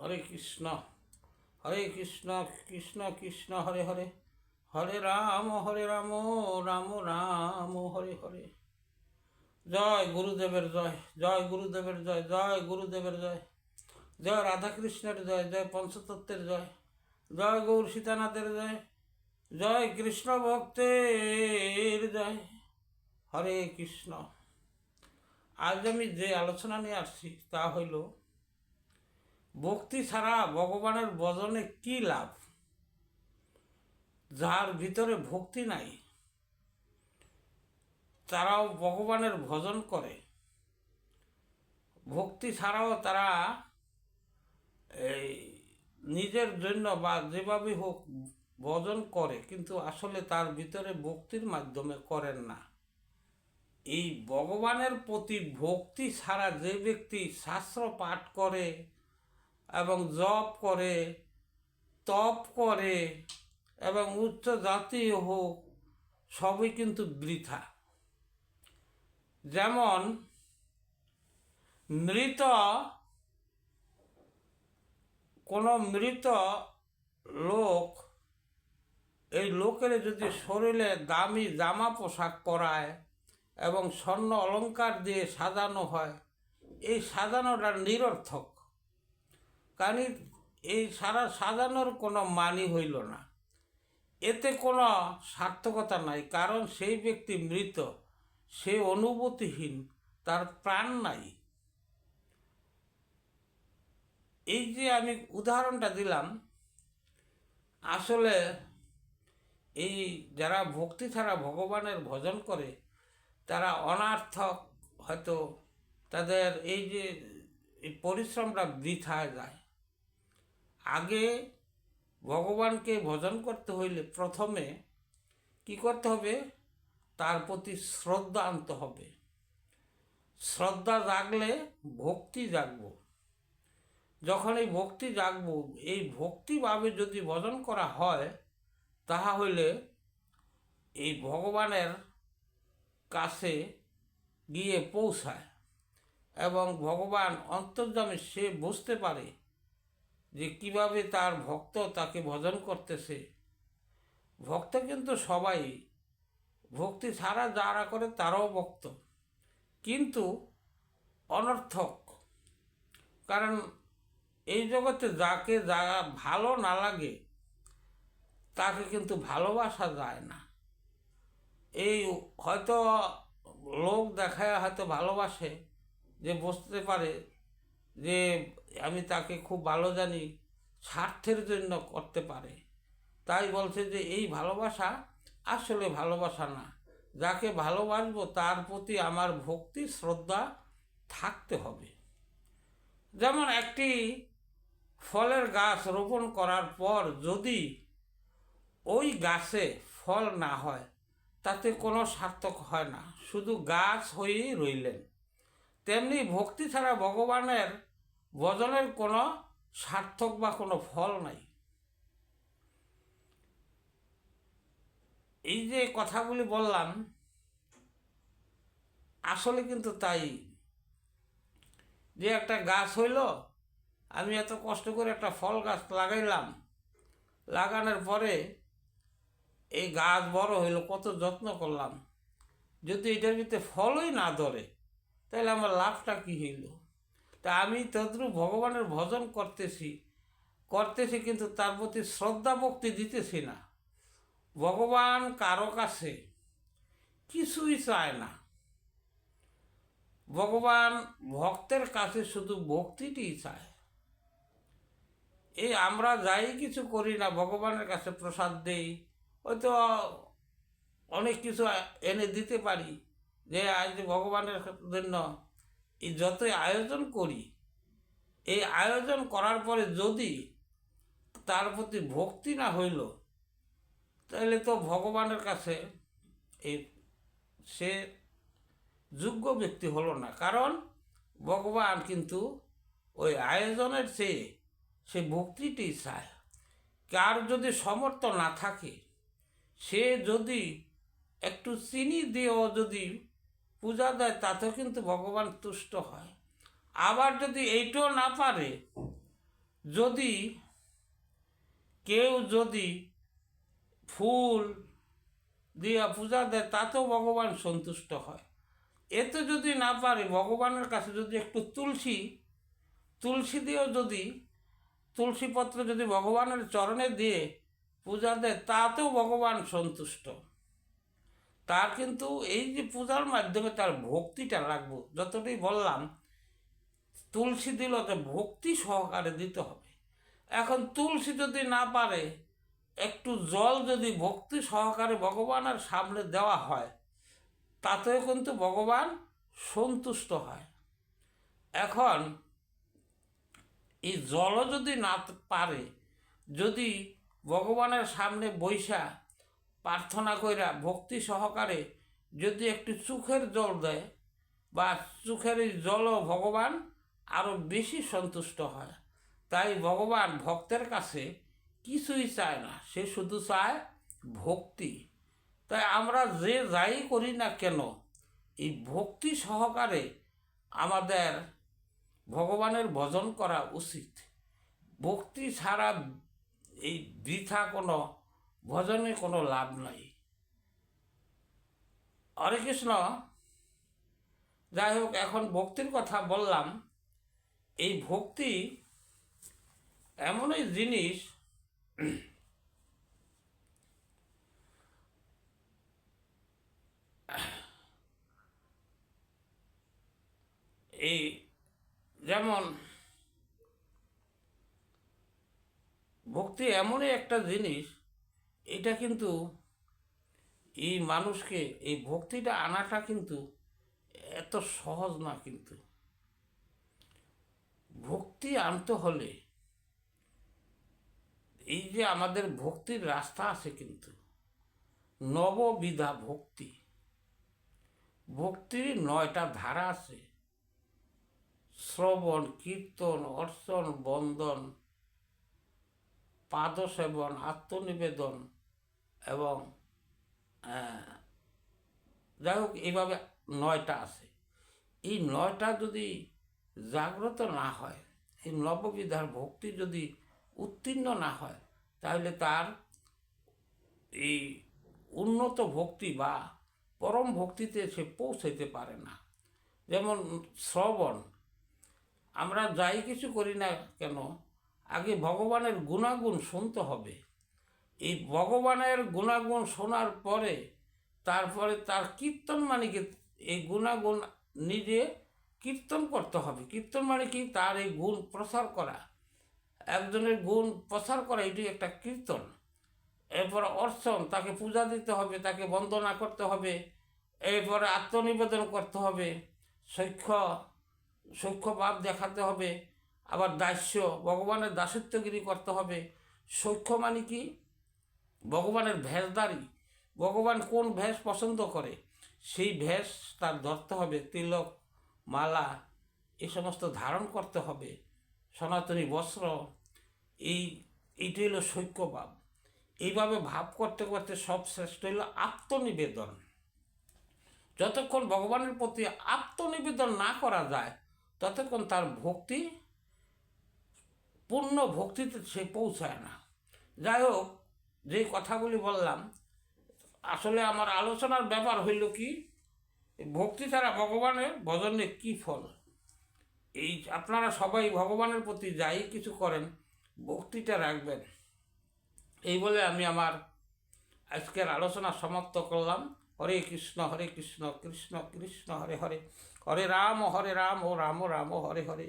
হরে কৃষ্ণ হরে কৃষ্ণ কৃষ্ণ কৃষ্ণ, হরে হরে। হরে রাম হরে রাম রাম রাম, হরে হরে। জয় গুরুদেবের জয় জয় গুরুদেবের জয় জয় গুরুদেবের জয়। জয় রাধাকৃষ্ণের জয় জয় পঞ্চতত্ত্বের জয়। জয় গৌর সীতানাথের জয় জয় কৃষ্ণ ভক্তের জয়। হরে কৃষ্ণ। আজ আমি যে আলোচনা নিয়ে আসছি, তা হইল ভক্তি ছাড়া ভগবানের বজনে কি লাভ? যার ভিতরে ভক্তি নাই, তারাও ভগবানের ভজন করে। ভক্তি ছাড়াও তারা এই নিজের জন্য বা যেভাবে হোক ভজন করে, কিন্তু আসলে তার ভিতরে ভক্তির মাধ্যমে করেন না। এই ভগবানের প্রতি ভক্তি ছাড়া যে ব্যক্তি শাস্ত্র পাঠ করে এবং জপ করে, তপ করে এবং উচ্চ জাতীয় হোক, সবই কিন্তু বৃথা। যেমন মৃত, কোনো মৃত লোক, এই লোকের যদি শরীরে দামি জামা পোশাক পরায় এবং স্বর্ণ অলংকার দিয়ে সাজানো হয়, এই সাজানোটা নিরর্থক। কারণ এই সারা সাজানোর কোনো মানি হইল না। এতে কোনো সার্থকতা নাই, কারণ সেই ব্যক্তি মৃত, সে অনুভূতিহীন, তার প্রাণ নাই। এই যে আমি উদাহরণটা দিলাম, আসলে এই যারা ভক্তি ছাড়া ভগবানের ভজন করে, তারা অনার্থক, হয়তো তাদের এই যে পরিশ্রমটা বৃথা যায়। আগে ভগবানকে ভজন করতে হইলে প্রথমে কি করতে হবে? তার প্রতি শ্রদ্ধা আনতে হবে। শ্রদ্ধা জাগলে ভক্তি জাগব। যখন এই ভক্তি জাগব, এই ভক্তিভাবে যদি ভজন করা হয়, তাহা হইলে এই ভগবানের কাছে গিয়ে পৌঁছায় এবং ভগবান অন্তর্জামে সে বুঝতে পারে যে কীভাবে তার ভক্ত তাকে ভজন করতেছে। ভক্ত কিন্তু সবাই। ভক্তি ছাড়া যারা করে তারাও ভক্ত। কিন্তু অনর্থক। কারণ এই জগতে যাকে যা ভালো না লাগে, তাকে কিন্তু ভালোবাসা যায় না। এই হয়তো লোক দেখায় হয়তো ভালোবাসে, যে বুঝতে পারে যে আমি তাকে খুব ভালো জানি, স্বার্থের জন্য করতে পারে। তাই বলছে যে, এই ভালোবাসা আসলে ভালোবাসা না। যাকে ভালোবাসবো তার প্রতি আমার ভক্তি শ্রদ্ধা থাকতে হবে। যেমন একটি ফলের গাছ রোপণ করার পর যদি ওই গাছে ফল না হয়, তাতে কোনো সার্থক হয় না। শুধু গাছ হয়েই রইলেন। তেমনি ভক্তি ছাড়া ভগবানের ভজনের কোনো সার্থক বা কোনো ফল নাই। এই যে কথাগুলি বললাম, আসলে কিন্তু তাই। যে একটা গাছ হইল, আমি এত কষ্ট করে একটা ফল গাছ লাগাইলাম, লাগানোর পরে এই গাছ বড় হইল, কত যত্ন করলাম। যদি এটার ভিতরে ফলই না ধরে তাহলে আমার লাভটা কী হইল? তা আমি তদ্রুপ ভগবানের ভজন করতেছি করতেছি কিন্তু তার প্রতি শ্রদ্ধা ভক্তি দিতেছি না। ভগবান কারও কাছে কিছুই চায় না। ভগবান ভক্তের কাছে শুধু ভক্তিটিই চায়। এই আমরা যাই কিছু করি না, ভগবানের কাছে প্রসাদ দেই, হয়তো অনেক কিছু এনে দিতে পারি। যে আজ ভগবানের জন্য এই যতই আয়োজন করি, এই আয়োজন করার পরে যদি তার প্রতি ভক্তি না হইল, তাহলে তো ভগবানের কাছে এই সে যোগ্য ব্যক্তি হলো না। কারণ ভগবান কিন্তু ওই আয়োজনের চেয়ে সে ভক্তিটি চায়। কার যদি সমর্থ না থাকে, সে যদি একটু চিনি দিয়েও যদি পূজা দেয়, তাতেও কিন্তু ভগবান তুষ্ট হয়। আবার যদি এইটাও না পারে, যদি কেউ যদি ফুল দিয়া পূজা দেয়, তাতেও ভগবান সন্তুষ্ট হয়। এতে যদি না পারে, ভগবানের কাছে যদি একটু তুলসী তুলসী দিয়েও যদি, তুলসী পত্র যদি ভগবানের চরণে দিয়ে পূজা দেয়, তাতেও ভগবান সন্তুষ্ট। তার কিন্তু এই যে পূজার মাধ্যমে তার ভক্তিটা লাগবে যতটাই বললাম, তুলসী দিল তো ভক্তি সহকারে দিতে হবে। এখন তুলসী যদি না পারে, একটু জল যদি ভক্তি সহকারে ভগবানের সামনে দেওয়া হয়, তাতেও কিন্তু ভগবান সন্তুষ্ট হয়। এখন এই জলও যদি না পারে, যদি ভগবানের সামনে বৈশা প্রার্থনা কইরা ভক্তি সহকারে যদি একটু চোখের জল দেয় বা চোখের এই জলও ভগবান আরও বেশি সন্তুষ্ট হয়। তাই ভগবান ভক্তের কাছে কিছুই চায় না, সে শুধু চায় ভক্তি। তাই আমরা যে যাই করি না কেন, এই ভক্তি সহকারে আমাদের ভগবানের ভজন করা উচিত। ভক্তি ছাড়া এই বৃথা কোনো ভজনে কোনো লাভ নাই। হরে কৃষ্ণ। যাই হোক, এখন ভক্তির কথা বললাম। এই ভক্তি এমনই জিনিস এই যেমন ভক্তি এমনই একটা জিনিস এটা কিন্তু এই মানুষকে, এই ভক্তিটা আনাটা কিন্তু এত সহজ না কিন্তু। ভক্তি আনতে হলে এই যে আমাদের ভক্তির রাস্তা আছে কিন্তু, নববিধা ভক্তি। ভক্তির নয়টা ধারা আছে। শ্রবণ, কীর্তন, অর্চন, বন্দন, পাদসেবন, আত্মনিবেদন এবং যাই হোক, এইভাবে নয়টা আছে। এই নয়টা যদি জাগ্রত না হয়, এই নববিধার ভক্তি যদি উত্তীর্ণ না হয়, তাহলে তার এই উন্নত ভক্তি বা পরম ভক্তিতে সে পৌঁছাইতে পারে না। যেমন শ্রবণ, আমরা যাই কিছু করি না কেন, আগে ভগবানের গুণাগুণ শুনতে হবে। এই ভগবানের গুণাগুণ শোনার পরে, তারপরে তার কীর্তন মানে কি? এই গুণাগুণ নিজে কীর্তন করতে হবে। কীর্তন মানে কি? তার এই গুণ প্রসার করা। একজনের গুণ প্রসার করা, এটি একটা কীর্তন। এরপর অর্চন, তাকে পূজা দিতে হবে, তাকে বন্দনা করতে হবে। এরপরে আত্মনিবেদন করতে হবে। সৈক্ষ সৈক্ষ ভাব দেখাতে হবে। আবার দাস্য, ভগবানের দাসত্বগিরি করতে হবে। সৈক্ষ মানে কি? ভগবানের ভেষদারি ভগবান কোন ভেষ পছন্দ করে? সেই ভেষ তার ধরতে হবে, তিলক, মালা এই সমস্ত ধারণ করতে হবে। সনাতনী বস্ত্র, এই, এইটি হলো সৈক্যভাব। এইভাবে ভাব করতে করতে সব শ্রেষ্ঠ হইল আত্মনিবেদন। যতক্ষণ ভগবানের প্রতি আত্মনিবেদন না করা যায়, ততক্ষণ তার ভক্তি, পূর্ণ ভক্তিতে সে পৌঁছায় না। যাই হোক যে কথাগুলি বললাম, আসলে আমার আলোচনার ব্যাপার হইল কি, ভক্তি ছাড়া ভগবানের ভজনে কি ফল? এই আপনারা সবাই ভগবানের প্রতি যাই কিছু করেন, ভক্তিটা রাখবেন। এই বলে আমি আমার আজকের আলোচনা সমাপ্ত করলাম। হরে কৃষ্ণ হরে কৃষ্ণ কৃষ্ণ কৃষ্ণ, হরে হরে। হরে রাম হরে রাম, ও রাম রাম, হরে হরে।